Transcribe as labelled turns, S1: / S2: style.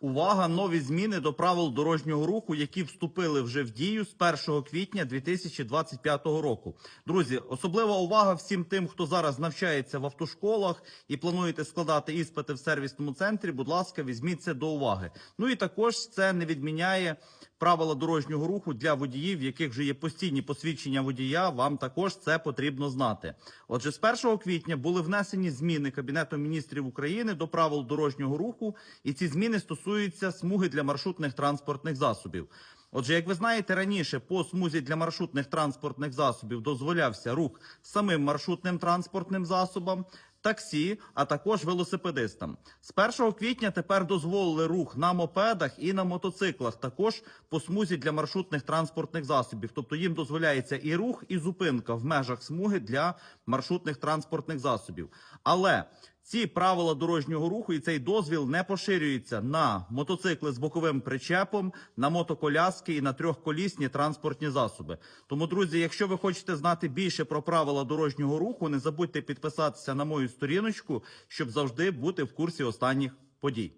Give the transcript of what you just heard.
S1: Увага! Нові зміни до правил дорожнього руху, які вступили вже в дію з 1 квітня 2025 року. Друзі, особлива увага всім тим, хто зараз навчається в автошколах і плануєте складати іспити в сервісному центрі. Будь ласка, візьміть це до уваги. Ну і також це не відміняє правила дорожнього руху для водіїв, в яких вже є постійні посвідчення водія. Вам також це потрібно знати. Отже, з 1 квітня були внесені зміни Кабінету міністрів України до правил дорожнього руху, і ці зміни стосуються смуги для маршрутних транспортних засобів. Отже, як ви знаєте, раніше по смузі для маршрутних транспортних засобів дозволявся рух самим маршрутним транспортним засобам, таксі, а також велосипедистам. З 1 квітня тепер дозволили рух на мопедах і на мотоциклах, також по смузі для маршрутних транспортних засобів. Тобто їм дозволяється і рух, і зупинка в межах смуги для маршрутних транспортних засобів. Але ці правила дорожнього руху і цей дозвіл не поширюються на мотоцикли з боковим причепом, на мотоколяски і на трьохколісні транспортні засоби. Тому, друзі, якщо ви хочете знати більше про правила дорожнього руху, не забудьте підписатися на мою сторіночку, щоб завжди бути в курсі останніх подій.